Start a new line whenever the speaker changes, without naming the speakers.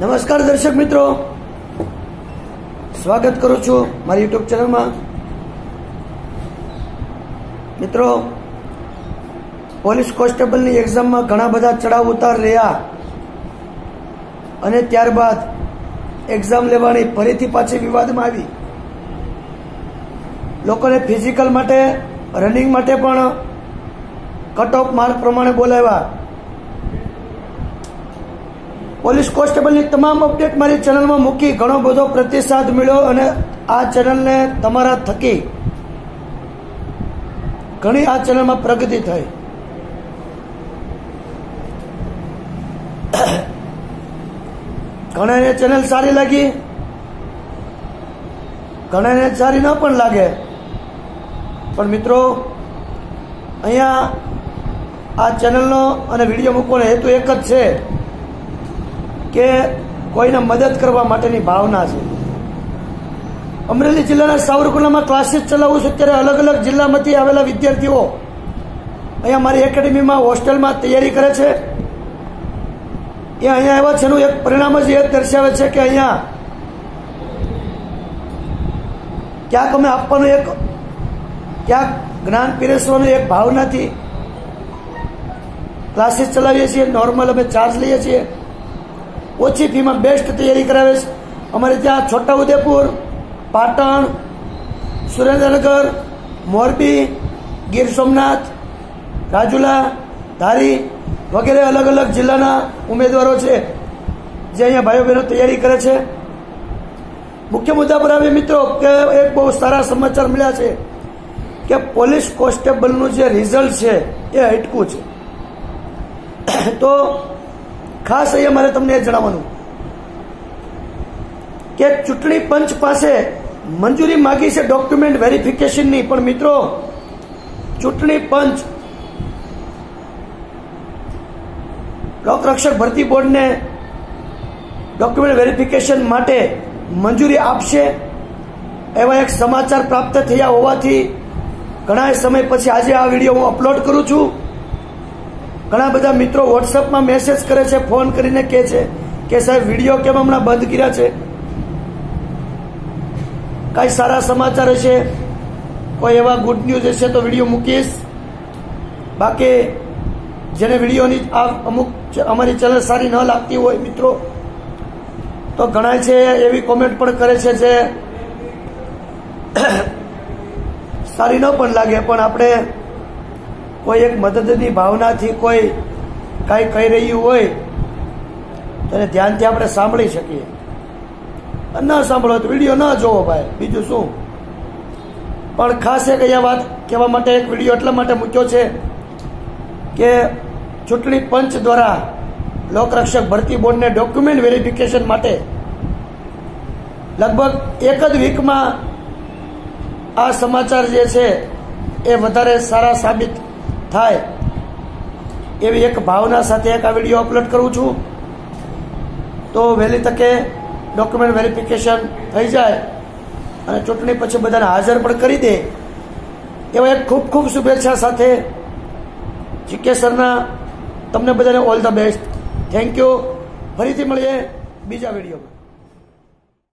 નમસ્કાર દર્શક મિત્રો. સ્વાગત કરું છું મારી યુટ્યુબ ચેનલમાં. મિત્રો, પોલીસ કોન્સ્ટેબલની એક્ઝામમાં ઘણા બધા ચડાવ ઉતાર રહ્યા. અને ત્યારબાદ એક્ઝામ લેવાની ફરીથી પાછી વિવાદમાં આવી. લોકોને ફિઝિકલ માટે, રનિંગ માટે પણ કટ ઓફ માર્ક પ્રમાણે બોલાવ્યા. પોલીસ કોન્સ્ટેબલની તમામ અપડેટ મારી ચેનલમાં મૂકી ઘણો બધો પ્રતિસાદ મળ્યો અને આ ચેનલને તમારા થકી ઘણી આ ચેનલમાં પ્રગતિ થઈ. ઘણાને ચેનલ સારી લાગી. ઘણાને સારી ન પણ લાગે. પણ મિત્રો, અહીંયા આ ચેનલનો અને વીડિયો મૂકવાનો હેતુ એક જ છે. કે કોઈને મદદ કરવા માટેની ભાવના છે. અમરેલી જિલ્લાના સાવરકુંડલામાં ક્લાસીસ ચલાવું છું ત્યારે અલગ અલગ જિલ્લામાંથી આવેલા વિદ્યાર્થીઓ અહીંયા મારી એકેડેમીમાં હોસ્ટેલમાં તૈયારી કરે છે. એ અહીંયા આવ્યા છે એનું એક પરિણામ જ એ દર્શાવે છે કે અહીંયા ક્યાંક અમે આપવાનું એક ક્યાંક જ્ઞાન પીરસવાનું એક ભાવનાથી ક્લાસીસ ચલાવીએ છીએ. નોર્મલ અમે ચાર્જ લઈએ છીએ. ઓછી ફીમાં બેસ્ટ તૈયારી કરાવે છે. અમારે ત્યાં છોટાઉદેપુર, પાટણ, સુરેન્દ્રનગર, મોરબી, ગીર સોમનાથ, રાજુલા, ધારી વગેરે અલગ અલગ જિલ્લાના ઉમેદવારો છે, જે અહીંયા ભાઈઓ બહેનો તૈયારી કરે છે. મુખ્ય મુદ્દા પર આવે મિત્રો કે એક બહુ સારા સમાચાર મળ્યા છે કે પોલીસ કોન્સ્ટેબલનું જે રિઝલ્ટ છે એ હટકું છે. તો ખાસ અહીંયા મારે તમને એ જણાવવાનું. કે ચૂંટણી પંચ પાસે મંજૂરી માગી છે ડોક્યુમેન્ટ વેરિફિકેશનની પણ મિત્રો, ચૂંટણી પંચ લોકરક્ષક ભરતી બોર્ડને ડોક્યુમેન્ટ વેરિફિકેશન માટે મંજૂરી આપશે એવા એક સમાચાર પ્રાપ્ત થયા હોવાથી ઘણા સમય પછી આજે આ વીડિયો હું અપલોડ કરું છું. ઘણા બધા મિત્રો વોટ્સઅપમાં મેસેજ કરે છે ફોન કરીને કહે છે કે સાહેબ વીડિયો કેમ હમણાં બંધ કર્યા છે? કાંઈ સારા સમાચાર હશે? કોઈ એવા ગુડ ન્યૂઝ હશે તો વીડિયો મૂકીશ? બાકી જેને વિડીયોની આ અમુક અમારી ચેનલ સારી ન લાગતી હોય મિત્રો, તો ઘણા છે એવી કોમેન્ટ પણ કરે છે જે સારી ન પણ લાગે, પણ આપણે કોઈ એક મદદની ભાવનાથી કોઈ કાંઈ કહી રહ્યું હોય, તો એને ધ્યાનથી આપણે સાંભળી શકીએ. ન સાંભળો તો વીડિયો ન જોવો ભાઈ, બીજું શું? પણ ખાસ એક અહીંયા વાત કહેવા માટે એક વીડિયો એટલા માટે મૂક્યો છે કે ચૂંટણી પંચ દ્વારા લોકરક્ષક ભરતી બોર્ડને ડોક્યુમેન્ટ વેરિફિકેશન માટે લગભગ એક જ વીકમાં આ સમાચાર જે છે એ વધારે સારા સાબિત થાય એવી એક ભાવના સાથે એક આ વીડિયો અપલોડ કરું છું. તો વહેલી તકે ડોક્યુમેન્ટ વેરિફિકેશન થઈ જાય અને ચૂંટણી પછી બધાને હાજર પણ કરી દે. એવા એક ખૂબ ખૂબ શુભેચ્છા સાથે જીકે સરના તમને બધાને all the best thank you ફરીથી મળીએ બીજા વિડીયોમાં.